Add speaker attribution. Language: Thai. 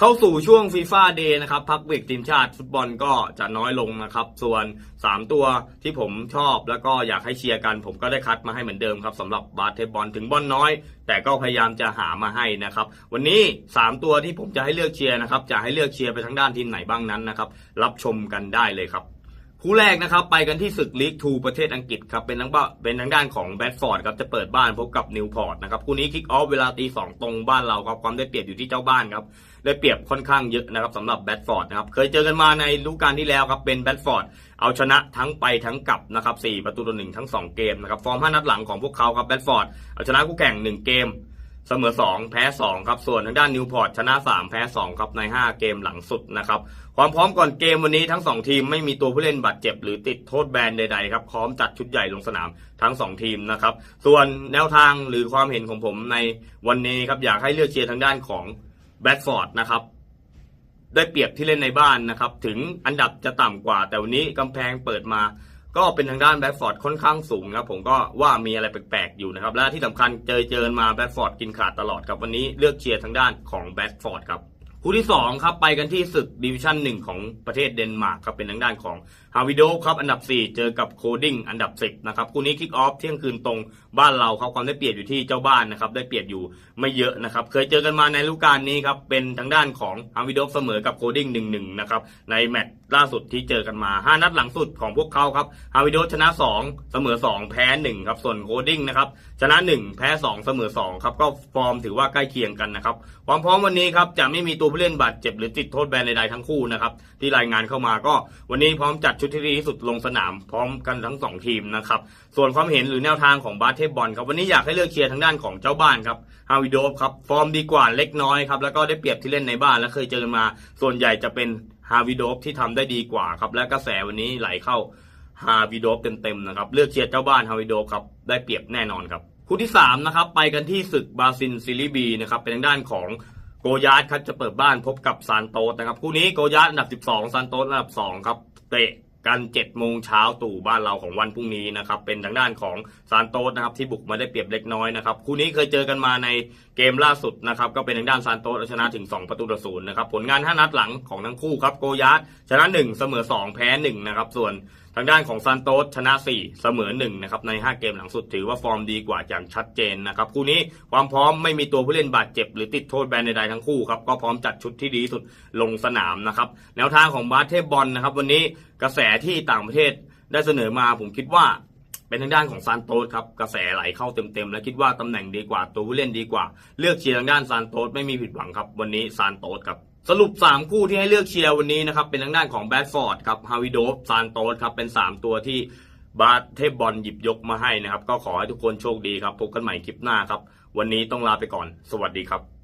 Speaker 1: เข้าสู่ช่วงฟีฟ่าเดย์นะครับ พักเบรกทีมชาติฟุตบอลก็จะน้อยลงนะครับ ส่วน 3 ตัวที่ผมชอบแล้วก็อยากให้เชียร์กัน ผมก็ได้คัดมาให้เหมือนเดิมครับสำหรับบาสเทบอลถึงบอลน้อย แต่ก็พยายามจะหามาให้นะครับ วันนี้ 3 ตัวที่ผมจะให้เลือกเชียร์นะครับ จะให้เลือกเชียร์ไปทางด้านทีมไหนบ้างนั้นนะครับ รับชมกันได้เลยครับ คู่แรกนะครับไปกันที่ศึกลีกทูประเทศอังกฤษครับเป็นทั้งบ้าเป็นทั้งด้านของแบดฟอร์ดครับจะเปิดบ้านพบกับนิวพอร์ตนะครับคู่นี้คิกออฟเวลาตีสองตรงบ้านเราครับความได้เปรียบอยู่ที่เจ้าบ้านครับได้เปรียบค่อนข้างเยอะนะครับสำหรับแบดฟอร์ดนะครับเคยเจอกันมาในฤดูกาลที่แล้วครับเป็นแบดฟอร์ดเอาชนะทั้งไปทั้งกลับนะครับสี่ประตูต่อหนึ่งทั้งสองเกมนะครับฟอร์มห้านัดหลังของพวกเขาครับแบดฟอร์ดเอาชนะคู่แข่งหนึ่งเกม เสมอ 2 แพ้ 2 ครับ ส่วนทางด้านนิวพอร์ตชนะ 3 แพ้ 2 ครับใน 5 เกมหลังสุดนะครับ ความพร้อมก่อนเกมวันนี้ทั้ง 2 ทีมไม่มีตัวผู้เล่นบาดเจ็บหรือติดโทษแบนใดๆครับพร้อมจัดชุดใหญ่ลงสนามทั้ง 2 ทีมนะครับ ส่วนแนวทางหรือความเห็นของผมในวันนี้ครับอยากให้เลือกเชียร์ทางด้านของแบดฟอร์ดนะครับได้เปรียบที่เล่นในบ้านนะครับ ถึงอันดับจะต่ำกว่า แต่วันนี้กำแพงเปิดมา ก็เป็นทางด้านแบ็กฟอร์ดค่อนข้างสูงครับผมก็ว่ามีอะไรแปลกๆอยู่นะครับ และที่สำคัญเจอเจอมาแบ็กฟอร์ดกินขาดตลอดครับวันนี้เลือกเชียร์ทางด้านของแบ็กฟอร์ดครับ คู่ที่2ครับไปกันที่ศึกดิวิชั่นหนึ่งของประเทศเดนมาร์กครับเป็นทางด้านของฮาวิโดครับอันดับ 4 เจอกับโคดิ้งอันดับ 10นะครับคู่นี้คิกออฟเที่ยงคืนตรงบ้านเราครับความได้เปรียบอยู่ที่เจ้าบ้านนะครับได้เปรียบอยู่ไม่เยอะนะครับเคยเจอกันมาในฤดูกาลนี้ครับเป็นทางด้านของฮาวิโดเสมอกับโคดิ้งหนึ่งหนึ่งนะครับในแมตช์ล่าสุดที่เจอกันมา 5 นัดหลังสุดของพวกเขาครับฮาวิโดชนะ 2 เสมอ 2 แพ้1ครับส่วนโคดิ้งนะครับชนะ 1 แพ้ 2 เสมอ2ครับก็ฟอร์มถือว่าใกล้เคียงกันนะครับความพร้อมวันนี้ครับจะไม่มีตัวผู้เล่นบาดเจ็บหรือติดโทษแบนใดๆทั้งคู่นะครับที่รายงานเข้ามาก็วันนี้พร้อมจัดชุดที่ดีที่สุดลงสนามพร้อมกันทั้งสองทีมนะครับส่วนความเห็นหรือแนวทางของบาสเทบอลครับวันนี้อยากให้เลือกเชียร์ทางด้านของเจ้าบ้านครับฮาวิโดฟครับฟอร์มดีกว่าเล็กน้อยครับแล้วก็ได้เปรียบที่เล่นในบ้านและเคยเจอกันมา ส่วนใหญ่จะเป็นฮาวิโดฟที่ทำได้ดีกว่าครับและกระแสวันนี้ไหลเข้าฮาวิโดฟเต็มๆนะครับเลือกเชียร์เจ้าบ้านฮาวิโดฟครับได้เปรียบแน่นอนครับคู่ที่สามนะครับไปกันที่ศึกบาซิลซีรีบีนะครับเป็นทางด้านของ โกยาร์ดครับจะเปิดบ้านพบกับซานโตสนะครับคู่นี้โกยาร์ดอันดับ 12ซานโตสอันดับ2ครับเตะกัน7โมงเช้าตู่บ้านเราของวันพรุ่งนี้นะครับเป็นทางด้านของซานโตสนะครับที่บุกมาได้เปรียบเล็กน้อยนะครับคู่นี้เคยเจอกันมาในเกมล่าสุดนะครับก็เป็นทางด้านซานโตสชนะถึง 2 ประตูต่อศูนย์นะครับผลงาน 5 นัดหลังของทั้งคู่ครับโกยาร์ดชนะ 1 เสมอ 2 แพ้1นะครับส่วน ทางด้านของซานโตสชนะ 4 เสมอ1นะครับใน 5 เกมหลังสุดถือว่าฟอร์มดีกว่าอย่างชัดเจนนะครับคู่นี้ความพร้อมไม่มีตัวผู้เล่นบาดเจ็บ หรือติดโทษแบนใดๆทั้งคู่ครับก็พร้อมจัดชุดที่ดีสุดลงสนามนะครับแนวทางของบาสเทบอลนะครับวันนี้กระแสที่ต่างประเทศได้เสนอมาผมคิดว่าเป็นทางด้านของซานโตสครับกระแสไหลเข้าเต็มๆ และคิดว่าตำแหน่งดีกว่าตัวผู้เล่นดีกว่า เลือกเชียร์ทางด้านซานโตสไม่มีผิดหวังครับวันนี้ซานโตสครับ สรุป 3 คู่ที่ให้เลือกเชียร์วันนี้นะครับ เป็นทางด้านของแบดฟอร์ดครับฮาวิโดฟซานโตสครับ เป็น 3 ตัวที่บาสเทพบอลหยิบยกมาให้นะครับ ก็ขอให้ทุกคนโชคดีครับ พบกันใหม่คลิปหน้าครับ วันนี้ต้องลาไปก่อน สวัสดีครับ